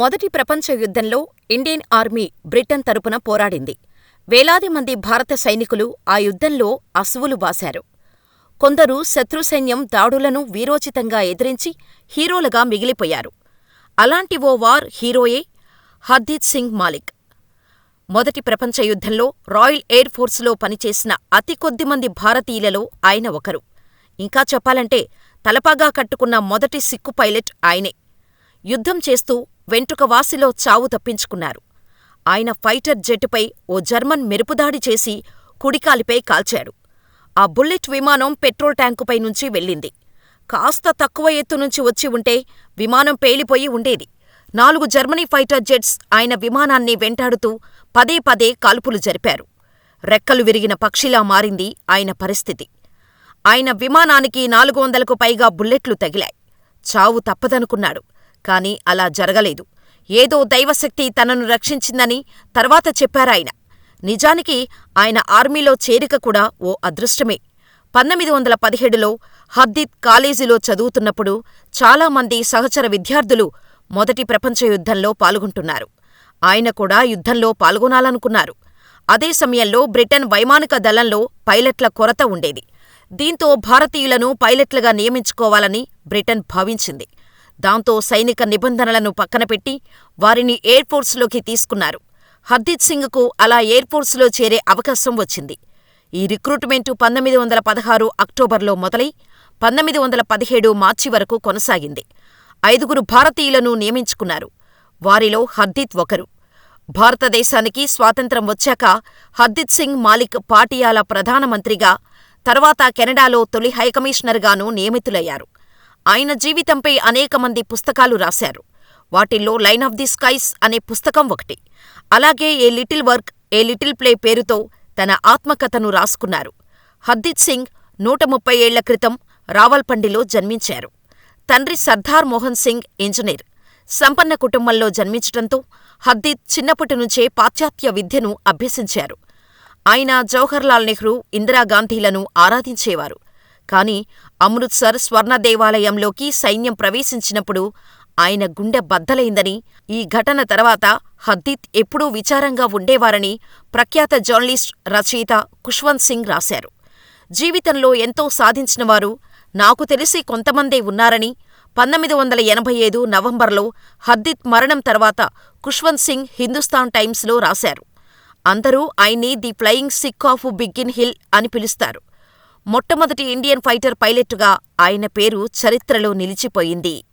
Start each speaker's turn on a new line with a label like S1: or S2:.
S1: మొదటి ప్రపంచ యుద్ధంలో ఇండియన్ ఆర్మీ బ్రిటన్ తరపున పోరాడింది. వేలాది మంది భారత సైనికులు ఆ యుద్ధంలో అసువులు బాశారు. కొందరు శత్రుసైన్యం దాడులను వీరోచితంగా ఎదిరించి హీరోలుగా మిగిలిపోయారు. అలాంటి ఓ వార్ హీరోయే హర్దీత్ సింగ్ మాలిక్. మొదటి ప్రపంచ యుద్ధంలో రాయల్ ఎయిర్ ఫోర్సులో పనిచేసిన అతి కొద్దిమంది భారతీయులలో ఆయన ఒకరు. ఇంకా చెప్పాలంటే తలపాగా కట్టుకున్న మొదటి సిక్కు పైలట్ ఆయనే. యుద్ధం చేస్తూ వెంట్రుకవాసిలో చావు తప్పించుకున్నారు. ఆయన ఫైటర్ జెట్టుపై ఓ జర్మన్ మెరుపుదాడి చేసి కుడికాలిపై కాల్చాడు. ఆ బుల్లెట్ విమానం పెట్రోల్ ట్యాంకుపై నుంచి వెళ్ళింది. కాస్త తక్కువ ఎత్తు నుంచి వచ్చి ఉంటే విమానం పేలిపోయి ఉండేది. నాలుగు జర్మనీ ఫైటర్ జెట్స్ ఆయన విమానాన్ని వెంటాడుతూ పదే పదే కాల్పులు జరిపారు. రెక్కలు విరిగిన పక్షిలా మారింది ఆయన పరిస్థితి. ఆయన విమానానికి నాలుగు వందలకు పైగా బుల్లెట్లు తగిలాయి. చావు తప్పదనుకున్నాడు. కాని అలా జరగలేదు. ఏదో దైవశక్తి తనను రక్షించిందని తర్వాత చెప్పారాయన. నిజానికి ఆయన ఆర్మీలో చేరిక కూడా ఓ అదృష్టమే. పంతొమ్మిది వందల పదిహేడులో హర్దీత్ కాలేజీలో చదువుతున్నప్పుడు చాలామంది సహచర విద్యార్థులు మొదటి ప్రపంచ యుద్ధంలో పాల్గొంటున్నారు. ఆయన కూడా యుద్ధంలో పాల్గొనాలనుకున్నారు. అదే సమయంలో బ్రిటన్ వైమానిక దళంలో పైలట్ల కొరత ఉండేది. దీంతో భారతీయులను పైలట్లుగా నియమించుకోవాలని బ్రిటన్ భావించింది. దాంతో సైనిక నిబంధనలను పక్కనపెట్టి వారిని ఎయిర్ఫోర్స్లోకి తీసుకున్నారు. హర్దీత్ సింగ్కు అలా ఎయిర్ఫోర్స్లో చేరే అవకాశం వచ్చింది. ఈ రిక్రూట్మెంటు పంతొమ్మిది వందల పదహారు అక్టోబర్లో మొదలై పంతొమ్మిది వందల పదిహేడు మార్చి వరకు కొనసాగింది. ఐదుగురు భారతీయులను నియమించుకున్నారు. వారిలో హర్దీత్ ఒకరు. భారతదేశానికి స్వాతంత్ర్యం వచ్చాక హర్దీత్ సింగ్ మాలిక్ పాటియాలా ప్రధానమంత్రిగా, తర్వాత కెనడాలో తొలి హైకమిషనర్గానూ నియమితులయ్యారు. ఆయన జీవితంపై అనేక మంది పుస్తకాలు రాశారు. వాటిల్లో లైన్ ఆఫ్ ది స్కైస్ అనే పుస్తకం ఒకటి. అలాగే a little work, a little play పేరుతో తన ఆత్మకథను రాసుకున్నారు. హర్దీత్ సింగ్ నూట ముప్పై ఏళ్ళ క్రితం రావల్పిండిలో జన్మించారు. తండ్రి సర్దార్ మోహన్ సింగ్ ఇంజనీర్. సంపన్న కుటుంబంలో జన్మించటంతో హద్దిద్ చిన్నప్పటి నుంచే పాశ్చాత్య విద్యను అభ్యసించారు. ఆయన జవహర్లాల్ నెహ్రూ, ఇందిరాగాంధీలను ఆరాధించేవారు. కాని అమృత్సర్ స్వర్ణ దేవాలయంలోకి సైన్యం ప్రవేశించినప్పుడు ఆయన గుండె బద్దలైందని, ఈ ఘటన తర్వాత హర్దీత్ ఎప్పుడూ విచారంగా ఉండేవారని ప్రఖ్యాత జర్నలిస్ట్, రచయిత ఖుష్వంత్ సింగ్ రాశారు. జీవితంలో ఎంతో సాధించినవారు నాకు తెలిసి కొంతమందే ఉన్నారని పంతొమ్మిది వందల ఎనభై ఐదు నవంబర్లో హర్దీత్ మరణం తర్వాత ఖుష్వంత్ సింగ్ హిందుస్థాన్ టైమ్స్లో రాశారు. అందరూ ఆయన్ని the flying Sikh of Biggin Hill అని పిలుస్తారు. మొట్టమొదటి ఇండియన్ ఫైటర్ పైలట్టుగా ఆయన పేరు చరిత్రలో నిలిచిపోయింది.